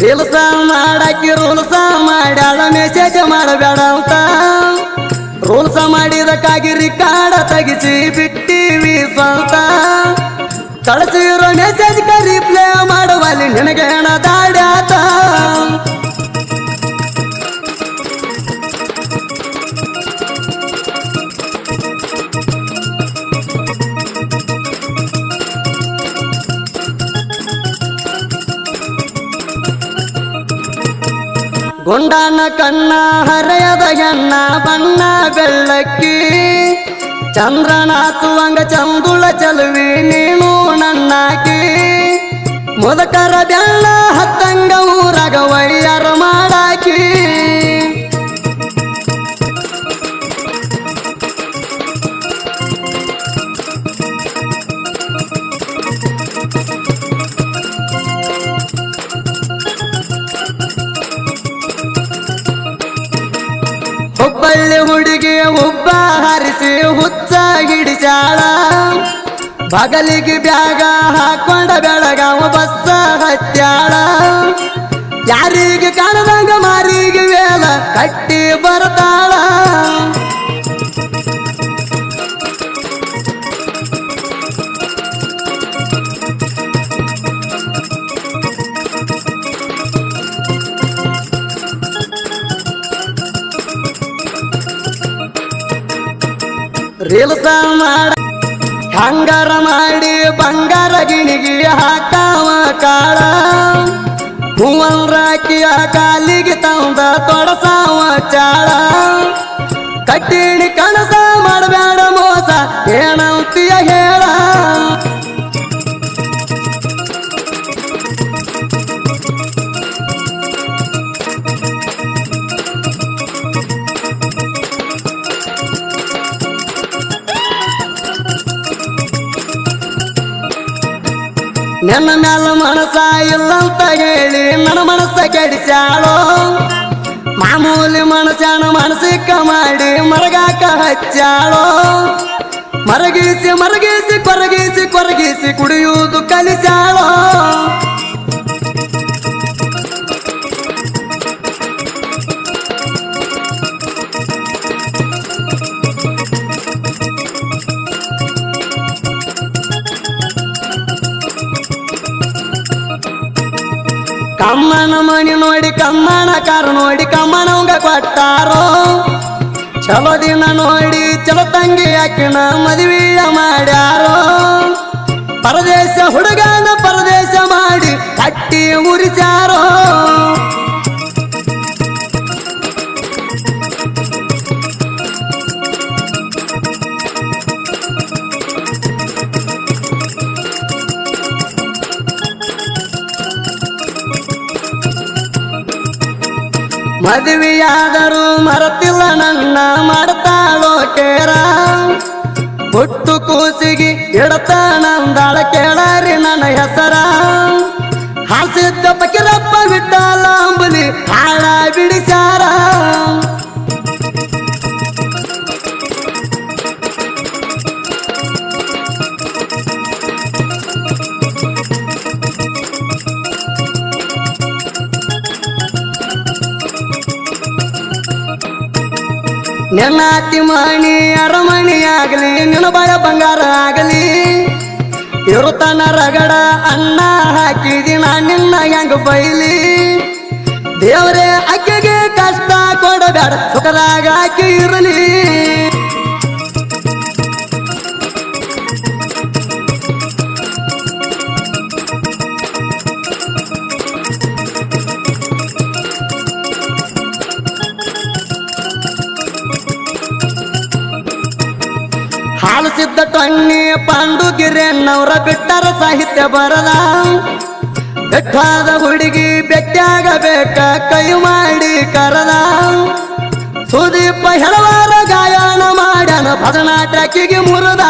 Reels ಮಾಡಾಕಿ rules ಮಾಡ್ಯಾಳ message ಮಾಡಬೇಡ ಅಂತ ರೂಲ್ಸ ಮಾಡಿದಕ್ಕಾಗಿ ರಿಕಾರ್ಡ ತೆಗಿಸಿ ಬಿಟ್ಟಿವಿ ಸ್ವಂತ ಕಳಿಸಿರೋ ಮೆಸೇಜ್ ರಿಪ್ಲೈ ಮಾಡುವಲ್ಲಿ ನಿನಗೆ ದಾಡ್ಯಾತ ಗುಂಡನ ಕಣ್ಣ, ಹರೆಯದ ಎಣ್ಣ ಬಣ್ಣ, ಬೆಳ್ಳಕ್ಕಿ. ಚಂದ್ರನಾಥುವಂಗ ಚಂದುಳ ಚಲುವಿ, ನೀನು ನನ್ನಾಕಿ. ಮುದಕರ ಬೆಳ್ಳ ಹತ್ತಂಗ ಊರಗ ವೈಯರ ಹುಬ್ಬ ಹರಿಸಿ ಹುಚ್ಚ ಹಿಡಿಸಾಳ ಬಗಲಿಗೆ ಬ್ಯಾಗ ಹಾಕೊಂಡ ಬೆಳಗಾವ ಬಸ್ಸ ಹತ್ಯಾಳ. ಯಾರಿಗೆ ಕಾಣದಂಗ ಮಾರಿಗೆ ವೇಲ ಕಟ್ಟಿ ಬರ್ತಾಳ. ರೀಲ್ಸ ಮಾಡ ಹಂಗಾರ ಮಾಡಿ ಬಂಗಾರ ಗಿಣಿಗಿ ಹಾಕಾವ ಕಾಳ. ಹೂವಂದ್ರಾಕಿಯ ಕಾಲಿಗೆ ತಂದ ತೊಡಸಾವ ಚಾಳ. ಕಟ್ಟಿಣಿ ಕನಸ ನನ್ನ ಮ್ಯಾಲ ಮನಸ ಇಲ್ಲಂತ ಹೇಳಿ ನನ್ನ ಮನಸ್ಸ ಕೆಡಿಸ್ಯಾಳೋ? ಮಾಮೂಲಿ ಮನಸ್ಸನ ಮನಸ್ಸಿಕ್ಕ ಮಾಡಿ ಮರಗಾಕ ಹಚ್ಚಾಳೋ ಮರಗಿಸಿ ಮರಗಿಸಿ ಕೊರಗಿಸಿ ಕೊರಗಿಸಿ ಕುಡಿಯುವುದು ಕಲಿಸ್ಯಾಳೋ? ಕಮ್ಮನ ಮಣಿ ನೋಡಿ, ಕಮ್ಮನ ಕಾರ ನೋಡಿ, ಕಮ್ಮನವಂಗ ಕೊಟ್ಟಾರೋ? ಚಲೋ ದಿನ ನೋಡಿ, ಚಲೋ ತಂಗಿ ಯಾಕಿನ ಮದುವೆಯ ಮಾಡ್ಯಾರೋ? ಪರದೇಶ ಹುಡುಗನ ಪರದೇಶ ಮಾಡಿ ಕಟ್ಟಿ ಉರಿಸ್ಯಾರೋ ಮದುವೆಯಾದರೂ ಮರತಿಲ್ಲ ನನ್ನ ಮಾಡ್ತಾಳೋ ಕೇರ. ಹುಟ್ಟು ಕೂಸಿಗೆ ಇಡತಾನಂದಾಳ ಕೇಳಾರಿ ನನ್ನ ಹೆಸರ. ಹಾಸಿದ್ದ ಪಕಿರಪ್ಪ ಬಿಟ್ಟಾಲ ಅಂಬಲಿ ಹಾಳ ಬಿಡಿಸಾರ ನೆನ್ನಾತಿ ಮಣಿ ಅರಮಣಿ ಆಗಲಿ ನಿನ್ನ ಬಳ ಬಂಗಾರ ಆಗಲಿ. ಇರುತ್ತಾನ ರಗಡ ಅನ್ನ ಹಾಕಿದಿ ನಾ ನಿನ್ನ ಹೆಂಗ ಬೈಲಿ. ದೇವರೇ, ಅಕ್ಕಿಗೆ ಕಷ್ಟ ಕೊಡಬೇಡ, ಸುಖದಾಗ ಆಕಿ ಇರಲಿ. ಹಾಲು ಪಾಂಡುಗಿರೆ ನವರ ಬಿಟ್ಟರ ಸಾಹಿತ್ಯ ಬರದ ಬೆಟ್ಟಾದ ಹುಡುಗಿ ಬೆಟ್ಟಾಗಬೇಕ ಕೈ ಮಾಡಿ ಕರದ ಸುದೀಪ ಹೆಳವಾರ ಗಾಯನ ಮಾಡ್ಯಾನ ಭಜನಾಟಕಿಗೆ ಮುರದ.